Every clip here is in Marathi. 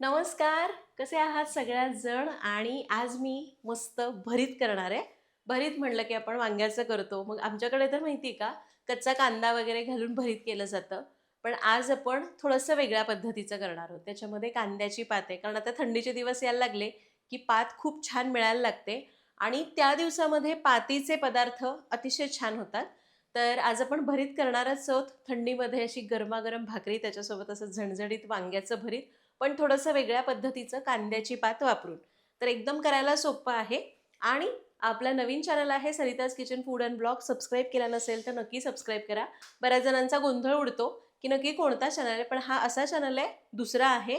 नमस्कार कसे आहात सगळ्यात जण? आणि आज मी मस्त भरीत करणार आहे. भरीत म्हणलं की आपण वांग्याचं करतो. मग आमच्याकडे तर माहिती आहे का कच्चा कांदा वगैरे घालून भरीत केलं जातं. पण आज आपण थोडंसं वेगळ्या पद्धतीचं करणार आहोत. त्याच्यामध्ये कांद्याची पात आहे. कारण आता थंडीचे दिवस यायला लागले की पात खूप छान मिळायला लागते. आणि त्या दिवसामध्ये पातीचे पदार्थ अतिशय छान होतात. तर आज आपण भरीत करणारच आहोत. थंडीमध्ये अशी गरमागरम भाकरी त्याच्यासोबत असं झणझणीत वांग्याचं भरीत. पण थोडंसं वेगळ्या पद्धतीचं कांद्याची पात वापरून. तर एकदम करायला सोपं आहे. आणि आपला नवीन चॅनल आहे Sarita's kitchen food and blog subscribe केला नसेल तर नक्की सबस्क्राईब करा. बऱ्याच जणांचा गोंधळ उडतो की नक्की कोणता चॅनल आहे? पण हा असा चॅनल आहे दुसरा आहे.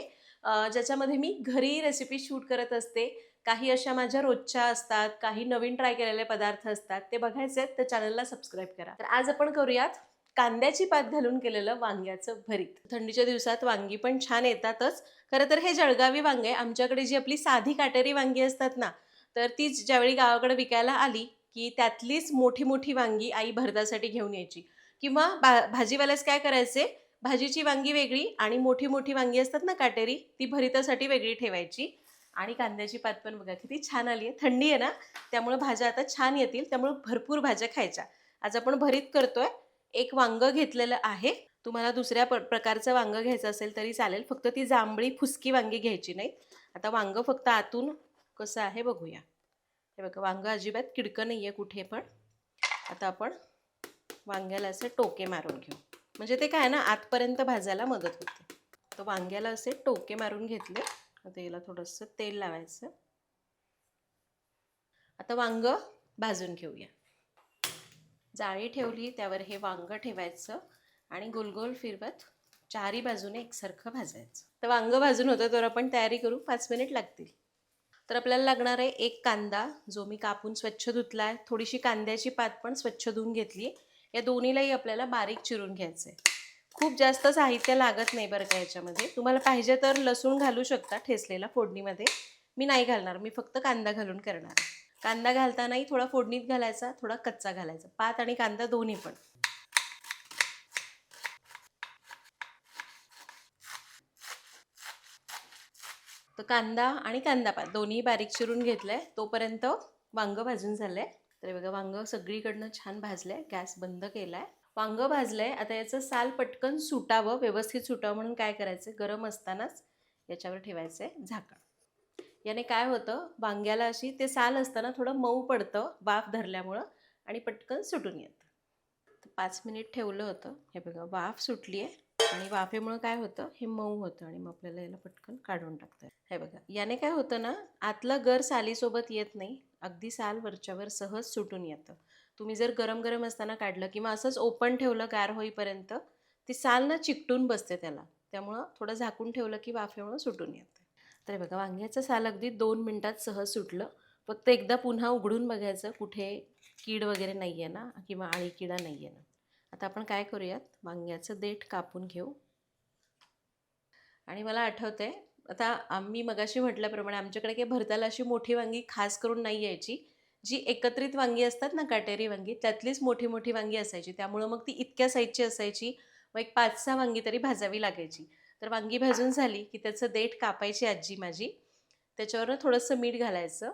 ज्याच्यामध्ये मी घरी रेसिपी शूट करत असते. काही अशा माझ्या रोजच्या असतात काही नवीन ट्राय केलेले पदार्थ असतात ते बघायचे आहेत तर चॅनलला सबस्क्राईब करा. तर आज आपण करूयात कांद्याची पात घालून केलेलं वांग्याचं भरीत. थंडीच्या दिवसात वांगी पण छान येतातच. खरं तर हे जळगावी वांगे आमच्याकडे जी आपली साधी काटेरी वांगी असतात ना तर तीच ज्यावेळी गावाकडे विकायला आली की त्यातलीच मोठी मोठी वांगी आई भरतासाठी घेऊन यायची. किंवा भा भाजीवाल्यास काय करायचे भाजीची वांगी वेगळी आणि मोठी मोठी वांगी असतात ना काटेरी ती भरितासाठी वेगळी ठेवायची. आणि कांद्याची पात पण बघा किती छान आली आहे. थंडी आहे ना त्यामुळे भाज्या आता छान येतील. त्यामुळे भरपूर भाज्या खायच्या. आज आपण भरीत करतोय. एक वांग घेतलेलं आहे. तुम्हाला दुसऱ्या प प्रकारचं वांग घ्यायचं असेल तरी चालेल. फक्त ती जांभळी फुसकी वांगी घ्यायची नाही. आता वांगं फक्त आतून कसं आहे बघूया. हे बघा वांग अजिबात किडकं नाही आहे कुठे पण. आता आपण वांग्याला असे टोके मारून घेऊ. म्हणजे ते काय आहे ना आतपर्यंत भाजायला मदत होते. तर वांग्याला असे टोके मारून घेतले. आता याला थोडंसं तेल लावायचं. आता वांग भाजून घेऊया. जाळी ठेवली त्यावर हे वांगं ठेवायचं आणि गोलगोल फिरवत चारी बाजूने एकसारखं भाजायचं. तर वांग भाजून होतं तर आपण तयारी करू पाच मिनिट लागतील. तर आपल्याला लागणार आहे एक कांदा जो मी कापून स्वच्छ धुतला आहे थोडीशी कांद्याची पात पण स्वच्छ धुवून घेतली. या दोन्हीलाही आपल्याला बारीक चिरून घ्यायचं आहे खूप जास्त साहित्य लागत नाही बरं का याच्यामध्ये. तुम्हाला पाहिजे तर लसूण घालू शकता ठेचलेला फोडणीमध्ये. मी नाही घालणार मी फक्त कांदा घालून करणार आहे. कांदा घालतानाही थोडा फोडणीत घालायचा थोडा कच्चा घालायचा. पात आणि कांदा दोन्ही पण. तर कांदा आणि कांदा पात दोन्ही बारीक चिरून घेतलंय. तोपर्यंत वांग भाजून झालंय. तर बघा वांग सगळीकडनं छान भाजलंय गॅस बंद केलाय. वांग भाजलंय आता याचं साल पटकन सुटावं व्यवस्थित सुटावं म्हणून काय करायचं गरम असतानाच याच्यावर ठेवायचं आहे झाकण. याने काय होतं वांग्याला अशी ते साल असताना थोडं मऊ पडतं वाफ धरल्यामुळं आणि पटकन सुटून येतं. तर पाच मिनिट ठेवलं होतं. हे बघा वाफ सुटली आहे आणि वाफेमुळं काय होतं हे मऊ होतं आणि मग आपल्याला याला पटकन काढून टाकतं हे बघा याने काय होतं ना आतलं गर सालीसोबत येत नाही. अगदी साल वरच्यावर सहज सुटून येतं. तुम्ही जर गरम गरम असताना काढलं किंवा असंच ओपन ठेवलं गार होईपर्यंत ती साल ना चिकटून बसते त्याला. त्यामुळं थोडं झाकून ठेवलं की वाफेमुळं सुटून येतं. तर हे बघा वांग्याचं साल अगदी दोन मिनटात सहज सुटलं. फक्त एकदा पुन्हा उघडून बघायचं कुठे कीड वगैरे नाही आहे ना किंवा आळी किडा नाही आहे ना. आता आपण काय करूयात? वांग्याचं देठ कापून घेऊ. आणि मला आठवतं आहे आता आम्ही मगाशी म्हटल्याप्रमाणे आमच्याकडे काही भरताला अशी मोठी वांगी खास करून नाही यायची. जी एकत्रित वांगी असतात ना काटेरी वांगी त्यातलीच मोठी मोठी वांगी असायची. त्यामुळं मग ती इतक्या साईजची असायची मग एक पाच सहा वांगी तरी भाजावी लागायची. तर वांगी भाजून झाली की त्याचं देठ कापायची आजी माझी. त्याच्यावर थोडंसं मीठ घालायचं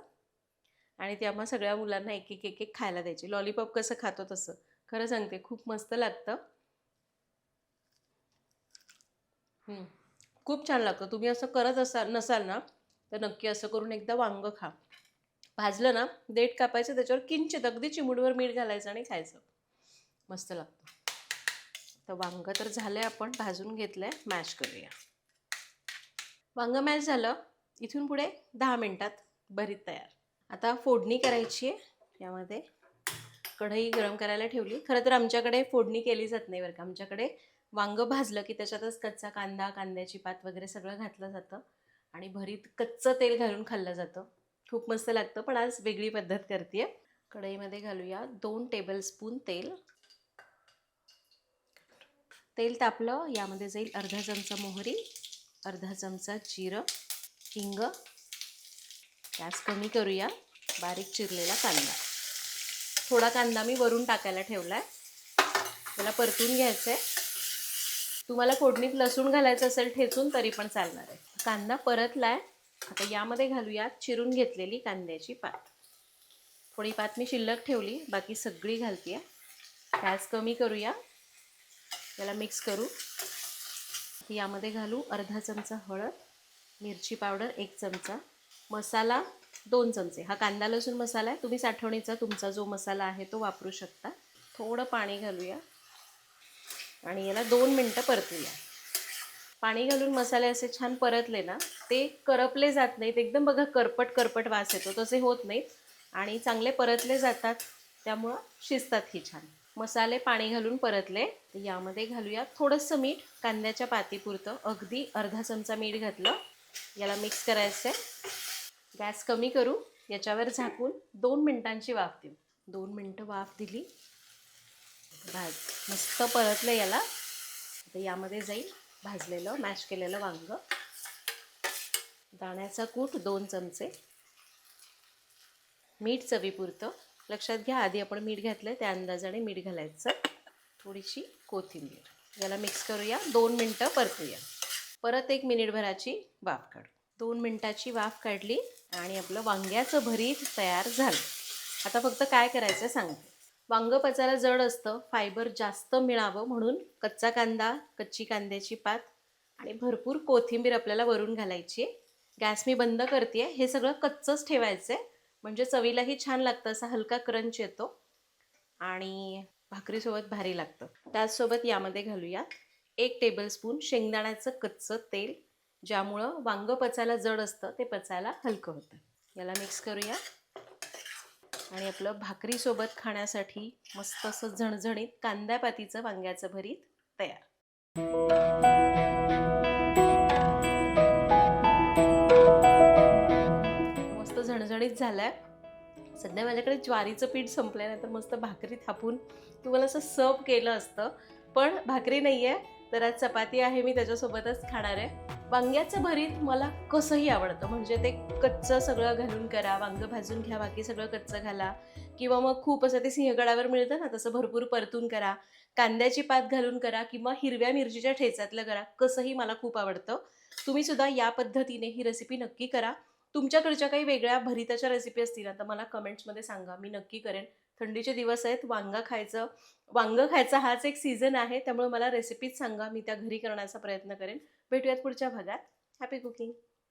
आणि ते आम्हा सगळ्या मुलांना एक एक एक एक खायला द्यायची. लॉलीपॉप कसं खातो तसं. खरं सांगते खूप मस्त लागतं. खूप छान लागतं. तुम्ही असं करत असाल नसाल ना तर नक्की असं करून एकदा वांग खा. भाजलं ना देठ कापायचं त्याच्यावर किंचित अगदी चिमुडवर मीठ घालायचं आणि खायचं. मस्त लागतं. तर वांग तर झालं आहे आपण भाजून घेतलं आहे मॅश करूया. वांग मॅश झालं इथून पुढे दहा मिनटात भरीत तयार. आता फोडणी करायची आहे यामध्ये कढई गरम करायला ठेवली. खरं तर आमच्याकडे फोडणी केली जात नाही बरं का. आमच्याकडे वांग भाजलं की त्याच्यातच कच्चा कांदा कांद्याची पात वगैरे सगळं घातलं जातं आणि भरीत कच्चं तेल घालून खाल्लं जातं. खूप मस्त लागतं पण आज वेगळी पद्धत करते कढईमध्ये घालूया दोन टेबलस्पून तेल. तेल तापलं यामध्ये जाईल अर्धा चमचा मोहरी अर्धा चमचा जिरं हिंग. गॅस कमी करूया. बारीक चिरलेला कांदा. थोडा कांदा मी वरून टाकायला ठेवला आहे त्याला परतून घ्यायचं आहे तुम्हाला फोडणीत लसूण घालायचं असेल ठेचून तरी पण चालणार आहे. कांदा परतला आहे आता यामध्ये घालूया चिरून घेतलेली कांद्याची पात. थोडी पात मी शिल्लक ठेवली बाकी सगळी घालते गॅस कमी करूया. याला मिक्स करू. यामध्ये घालू अर्धा चमचा हळद मिरची पावडर एक चमचा. मसाला दोन चमचे. हा कांदा लसूण मसाला आहे. तुम्ही साठवणीचा तुमचा जो मसाला आहे तो वापरू शकता. थोडं पाणी घालूया. आणि याला दोन मिनटं परतूया. पाणी घालून मसाले असे छान परतले ना ते करपले जात नाहीत. एकदम बघा करपट करपट वास येतो. तसे होत नाहीत. आणि चांगले परतले जातात. त्यामुळं शिजतात ही छान. मसाले पाणी घालून परतले. तर यामध्ये घालूया थोडंसं मीठ कांद्याच्या पातीपुरतं. अगदी अर्धा चमचा मीठ घातलं. याला मिक्स करायचं आहे गॅस कमी करू. याच्यावर झाकून दोन मिनटांची वाफ देऊ. दोन मिनटं वाफ दिली. भाज मस्त परतलं याला. आता यामध्ये जाईल भाजलेलं मॅश केलेलं वांग. दाण्याचा कूट दोन चमचे. मीठ चवीपुरतं. लक्षात घ्या. आधी आपण मीठ घातलं आहे त्या अंदाजाने मीठ घालायचं. थोडीशी कोथिंबीर. याला मिक्स करूया. दोन मिनटं परतूया. परत एक मिनिटभराची वाफ काढू. दोन मिनटाची वाफ काढली आणि आपलं वांग्याचं भरीत तयार झालं. आता फक्त काय करायचं सांगते. वांग पचायला जड असतं. फायबर जास्त मिळावं म्हणून कच्चा कांदा कच्ची कांद्याची पात आणि भरपूर कोथिंबीर आपल्याला वरून घालायची गॅस मी बंद करते हे सगळं कच्चंच ठेवायचं आहे म्हणजे चवीलाही छान लागतं असा हलका क्रंच येतो आणि भाकरीसोबत भारी लागतं. त्याचसोबत यामध्ये घालूया एक टेबलस्पून शेंगदाण्याचं कच्चं तेल ज्यामुळं वांग पचायला जड असतं ते पचायला हलकं होतं. याला मिक्स करूया. आणि आपलं भाकरीसोबत खाण्यासाठी मस्त असं झणझणीत कांद्यापातीचं वांग्याचं भरीत तयार. झणझणीत झाला झालाय. सध्या माझ्याकडे ज्वारीचं पीठ संपलं आहे तर मस्त भाकरी थापून तुम्हाला असं सर्व केलं असतं. पण भाकरी नाही आहे तर आज चपाती आहे मी त्याच्यासोबतच खाणार आहे. वांग्याचं भरीत मला कसंही आवडतं म्हणजे ते कच्चं सगळं घालून करा वांगं भाजून घ्या बाकी सगळं कच्चं घाला. किंवा मग खूप असं ते सिंहगडावर मिळतं ना तसं भरपूर परतून करा. कांद्याची पात घालून करा किंवा हिरव्या मिरचीच्या ठेचातलं करा कसंही मला खूप आवडतं. तुम्ही सुद्धा या पद्धतीने ही रेसिपी नक्की करा. तुमच्याकडच्या काही वेगळ्या भरिताच्या रेसिपी असतील ना तर मला कमेंट्समध्ये सांगा. मी नक्की करेन. थंडीचे दिवस आहेत वांगा खायचं. वांगं खायचा हाच एक सीझन आहे त्यामुळे मला रेसिपीज सांगा. मी त्या घरी करण्याचा प्रयत्न करेन. भेटूयात पुढच्या भागात. Happy cooking